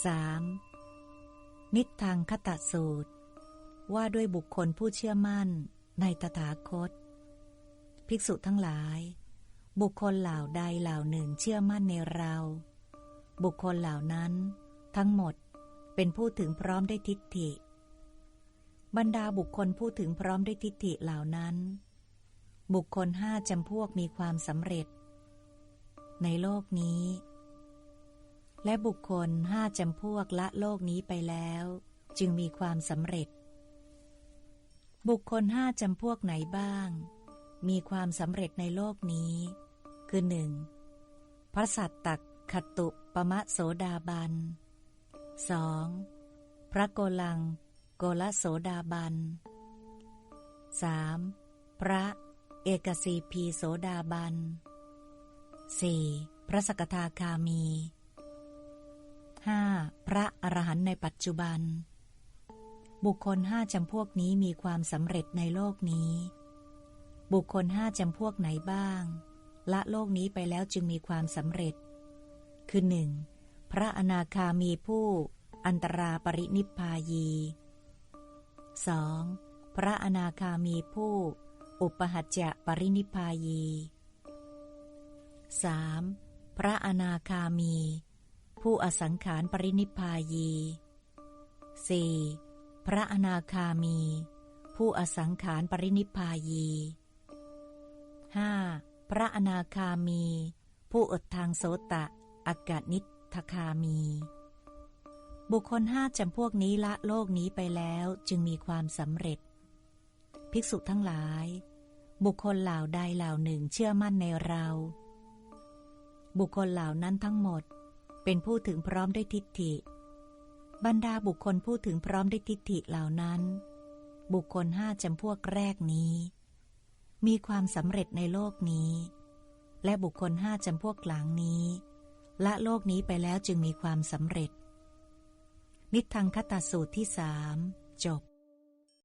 3. นิทางคตสูตร ว่าด้วยบุคคลผู้เชื่อมั่นในตถาคต ภิกษุทั้งหลาย บุคคลเหล่าใดเหล่าหนึ่งเชื่อมั่นในเรา บุคคลเหล่านั้น ทั้งหมดเป็นผู้ถึงพร้อมได้ทิฏฐิ บรรดาบุคคลผู้ถึงพร้อมได้ทิฏฐิเหล่านั้น บุคคลห้าจำพวกมีความสำเร็จ ในโลกนี้ และบุคคลห้าจำพวกละโลกนี้ไปแล้ว จึงมีความสำเร็จ บุคคลห้าจำพวกไหนบ้าง มีความสำเร็จในโลกนี้ คือหนึ่งพระสัตตักขตุปมะโสดาบัน 2. พระโกลัง โกลโสดาบัน 3. พระเอกสีพีโสดาบัน 4. พระสกทาคามี 5. พระอรหันต์ในปัจจุบัน บุคคลห้าจำพวกนี้มีความสำเร็จในโลกนี้ บุคคลห้าจำพวกไหนบ้าง ละโลกนี้ไปแล้วจึงมีความสำเร็จ คือหนึ่งพระอนาคามีผู้อันตราปรินิพพายี 2. พระอนาคามีผู้ อุปหัจจะปรินิพพายี 3. พระอนาคามี ผู้อสังขารปรินิพพายี 4. พระอนาคามี ผู้อสังขารปรินิพพายี 5. พระอนาคามี ผู้อดทางโสตะอากาศนิทคามี บุคคลห้าจำพวกนี้ละโลกนี้ไปแล้วจึงมีความสำเร็จ ภิกษุทั้งหลาย บุคคลเหล่าใดเหล่าหนึ่งเชื่อมั่นในเรา บุคคลเหล่านั้นทั้งหมด เป็นผู้ถึงพร้อมด้วยทิฏฐิ บรรดาบุคคลผู้ถึงพร้อมด้วยทิฏฐิเหล่านั้น บุคคลห้าจำพวกแรกนี้ มีความสำเร็จในโลกนี้ และบุคคลห้าจำพวกหลังนี้ละโลกนี้ไปแล้วจึงมีความสำเร็จ นิทังคตสูตรที่สามจบ